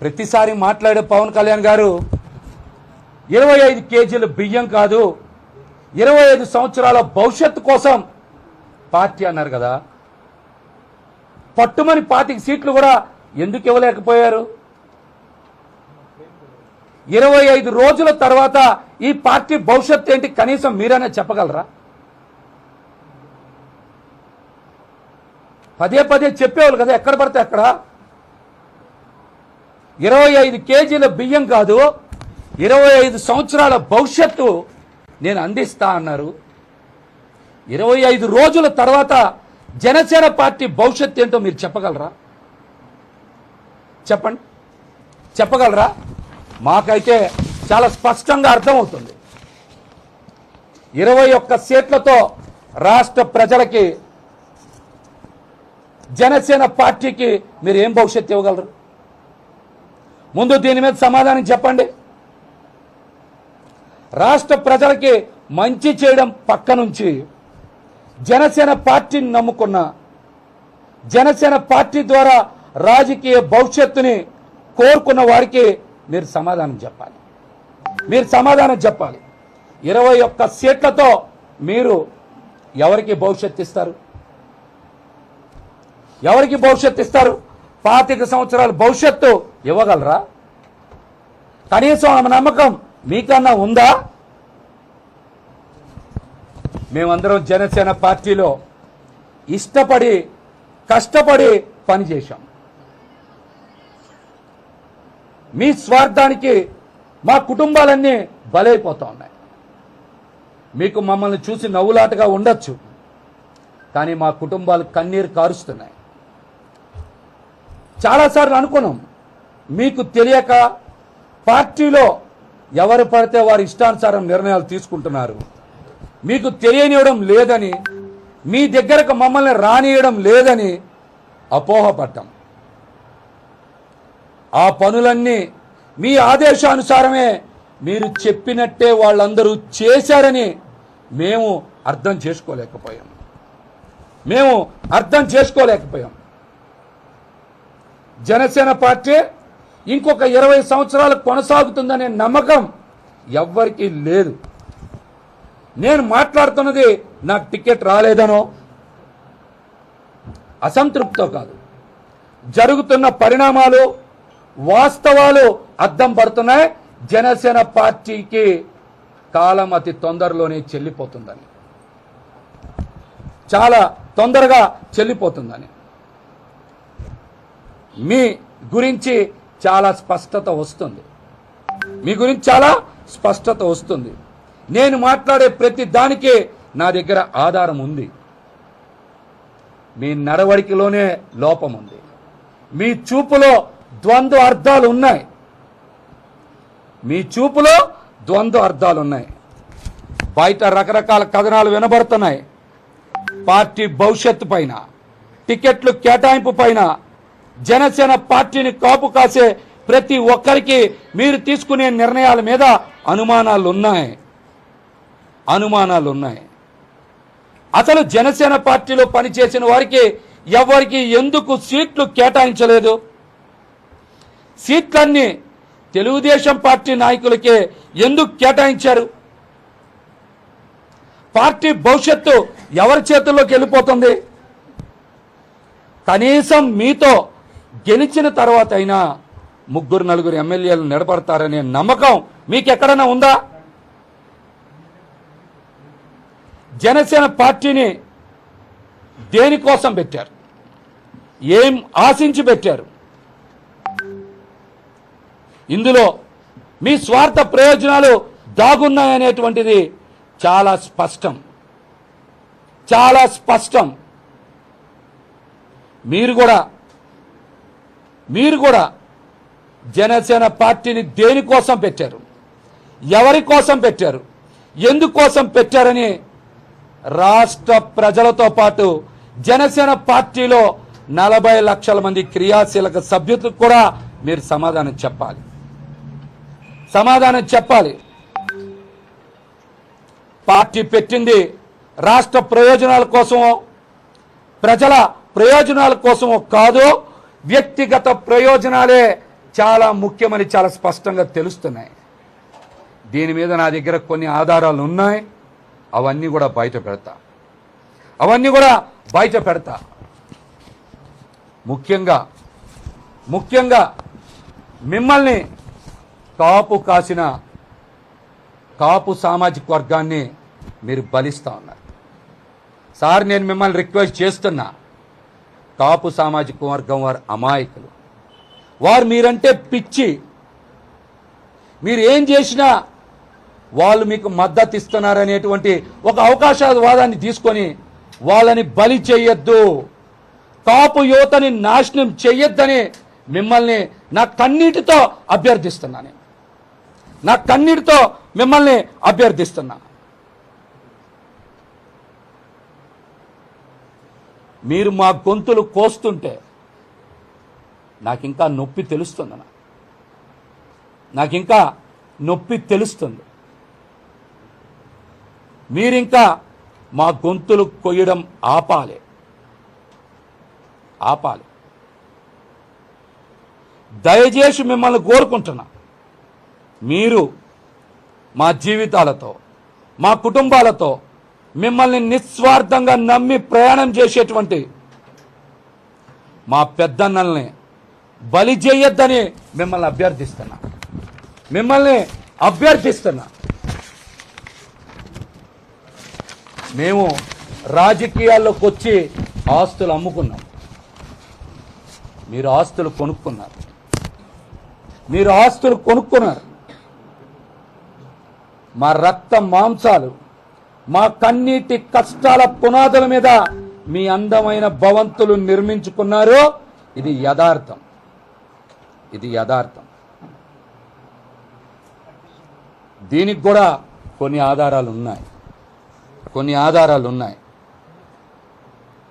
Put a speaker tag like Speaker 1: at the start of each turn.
Speaker 1: ప్రతిసారి మాట్లాడే పవన్ కళ్యాణ్ గారు ఇరవై ఐదు కేజీల బియ్యం కాదు ఇరవై ఐదు సంవత్సరాల భవిష్యత్తు కోసం పార్టీ అన్నారు కదా. పట్టుమని పార్టీకి సీట్లు కూడా ఎందుకు ఇవ్వలేకపోయారు? ఇరవై ఐదు రోజుల తర్వాత ఈ పార్టీ భవిష్యత్తు ఏంటి కనీసం మీరైనా చెప్పగలరా? పదే పదే చెప్పేవాళ్ళు కదా ఎక్కడ పడితే అక్కడ. ఇరవై ఐదు కేజీల బియ్యం కాదు ఇరవై ఐదు సంవత్సరాల భవిష్యత్తు నేను అందిస్తా అన్నారు. ఇరవై ఐదు రోజుల తర్వాత జనసేన పార్టీ భవిష్యత్తు ఏంటో మీరు చెప్పగలరా? చెప్పండి. చెప్పగలరా? మాకైతే చాలా స్పష్టంగా అర్థమవుతుంది. ఇరవై ఒక్క సీట్లతో రాష్ట్ర ప్రజలకి జనసేన పార్టీకి మీరు ఏం భవిష్యత్తు ఇవ్వగలరు? ముందు దీని మీద సమాధానం చెప్పండి. రాష్ట్ర ప్రజలకి మంచి చేయడం పక్క నుంచి జనసేన పార్టీని నమ్ముకున్న జనసేన పార్టీ ద్వారా రాజకీయ భవిష్యత్తుని కోరుకున్న వారికి మీరు సమాధానం చెప్పాలి. మీరు సమాధానం చెప్పాలి. ఇరవై ఒక్క సీట్లతో మీరు ఎవరికి భవిష్యత్తు ఇస్తారు? ఎవరికి భవిష్యత్తు ఇస్తారు? పాతిక సంవత్సరాల భవిష్యత్తు ఇవ్వగలరా? కనీసం ఆమె నమ్మకం మీకన్నా ఉందా? మేమందరం జనసేన పార్టీలో ఇష్టపడి కష్టపడి పనిచేశాం. మీ స్వార్థానికి మా కుటుంబాలన్నీ బలైపోతా ఉన్నాయి. మీకు మమ్మల్ని చూసి నవ్వులాటగా ఉండొచ్చు కానీ మా కుటుంబాలు కన్నీరు కారుస్తున్నాయి. చాలాసార్లు అనుకున్నాం మీకు తెలియక పార్టీలో ఎవరు పడితే వారి ఇష్టానుసారం నిర్ణయాలు తీసుకుంటున్నారు. మీకు తెలియనివ్వడం లేదని మీ దగ్గరకు మమ్మల్ని రానియడం లేదని అపోహపడ్డాం. ఆ పనులన్నీ మీ ఆదేశానుసారమే మీరు చెప్పినట్టే వాళ్ళందరూ చేశారని మేము అర్థం చేసుకోలేకపోయాం. మేము అర్థం చేసుకోలేకపోయాం. జనసేన పార్టీ ఇంకొక ఇరవై సంవత్సరాలు కొనసాగుతుందనే నమ్మకం ఎవ్వరికీ లేదు. నేను మాట్లాడుతున్నది నాకు టికెట్ రాలేదనో అసంతృప్తితో కాదు. జరుగుతున్న పరిణామాలు వాస్తవాలు అద్దం పడుతున్నాయి. జనసేన పార్టీకి కాలం అతి తొందరలోనే చెల్లిపోతుందని. చాలా తొందరగా చెల్లిపోతుందని. మీ గురించి చాలా స్పష్టత వస్తుంది. మీ గురించి చాలా స్పష్టత వస్తుంది. నేను మాట్లాడే ప్రతి దానికే నా దగ్గర ఆధారం ఉంది. మీ నడవడికలోనే లోపం ఉంది. మీ చూపులో ద్వంద్వ అర్థాలు ఉన్నాయి. మీ చూపులో ద్వంద్వ అర్థాలు ఉన్నాయి. బయట రకరకాల కథనాలు వినబడుతున్నాయి. పార్టీ భవిష్యత్తు పైన టికెట్లు కేటాయింపు పైన జనసేన పార్టీని కాపు కాసే ప్రతి ఒక్కరికి మీరు తీసుకునే నిర్ణయాల మీద అనుమానాలు ఉన్నాయి అనుమానాలు ఉన్నాయి అసలు జనసేన పార్టీలో పనిచేసిన వారికి ఎవరికి ఎందుకు సీట్లు కేటాయించలేదు? సీట్లన్నీ తెలుగుదేశం పార్టీ నాయకులకే ఎందుకు కేటాయించారు? పార్టీ భవిష్యత్తు ఎవరి చేతుల్లోకి వెళ్ళిపోతుంది? కనీసం మీతో గెలిచిన తర్వాత అయినా ముగ్గురు నలుగురు ఎమ్మెల్యేలు నిలబడతారనే నమ్మకం మీకు ఎక్కడైనా ఉందా? జనసేన పార్టీని దేనికోసం పెట్టారు? ఏం ఆశించి పెట్టారు? ఇందులో మీ స్వార్థ ప్రయోజనాలు దాగున్నాయనేటువంటిది చాలా స్పష్టం. చాలా స్పష్టం. మీరు కూడా మీరు కూడా జనసేన పార్టీని దేనికోసం పెట్టారు? ఎవరి కోసం పెట్టారు? ఎందుకోసం పెట్టారని రాష్ట్ర ప్రజలతో పాటు జనసేన పార్టీలో నలభై లక్షల మంది క్రియాశీలక సభ్యులకు కూడా మీరు సమాధానం చెప్పాలి. సమాధానం చెప్పాలి. పార్టీ పెట్టింది రాష్ట్ర ప్రయోజనాల కోసమో ప్రజల ప్రయోజనాల కోసమో కాదు వ్యక్తిగత ప్రయోజనాలే చాలా ముఖ్యమని చాలా స్పష్టంగా తెలుస్తున్నాయి. దీని మీద నా దగ్గర కొన్ని ఆధారాలు ఉన్నాయి. అవన్నీ కూడా బయట పెడతా. అవన్నీ కూడా బయట పెడతా. ముఖ్యంగా ముఖ్యంగా మిమ్మల్ని కాపు కాసిన కాపు సామాజిక వర్గాన్ని మీరు బలిస్తా ఉన్నారు. సార్ నేను మిమ్మల్ని రిక్వెస్ట్ చేస్తున్నా. కాపు సామాజిక వర్గం వారు అమాయకులు. వారు మీరంటే పిచ్చి. మీరు ఏం చేసినా వాళ్ళు మీకు మద్దతు ఇస్తున్నారనేటువంటి ఒక అవకాశవాదాన్ని తీసుకొని వాళ్ళని బలి చేయొద్దు. కాపు యువతని నాశనం చేయొద్దని మిమ్మల్ని నా కన్నీటితో అభ్యర్థిస్తున్నా నేను. నా కన్నీటితో మిమ్మల్ని అభ్యర్థిస్తున్నా. మీరు మా గొంతులు కోస్తుంటే నాకు ఇంకా నొప్పి తెలుస్తుంది నాకు ఇంకా నొప్పి తెలుస్తుంది. మీరింకా మా గొంతులు కొయ్యడం ఆపాలి. ఆపాలి. దయచేసి మిమ్మల్ని కోరుకుంటున్నా. మీరు మా జీవితాలతో మా కుటుంబాలతో మిమ్మల్ని నిస్వార్థంగా నమ్మి ప్రయాణం చేసేటువంటి మా పెద్దన్నల్ని బలి చేయొద్దని మిమ్మల్ని అభ్యర్థిస్తున్నా. మిమ్మల్ని అభ్యర్థిస్తున్నా. మేము రాజకీయాల్లోకి వచ్చి ఆస్తులు అమ్ముకున్నాం. మీరు ఆస్తులు కొనుక్కున్నారు. మీరు ఆస్తులు కొనుక్కున్నారు. మా రక్త మాంసాలు మా కన్నీటి కష్టాల పునాదుల మీద మీ అందమైన భవంతులు నిర్మించుకున్నారు ఇది యథార్థం. ఇది యథార్థం. దీనికి కూడా కొన్ని ఆధారాలు ఉన్నాయి కొన్ని ఆధారాలు ఉన్నాయి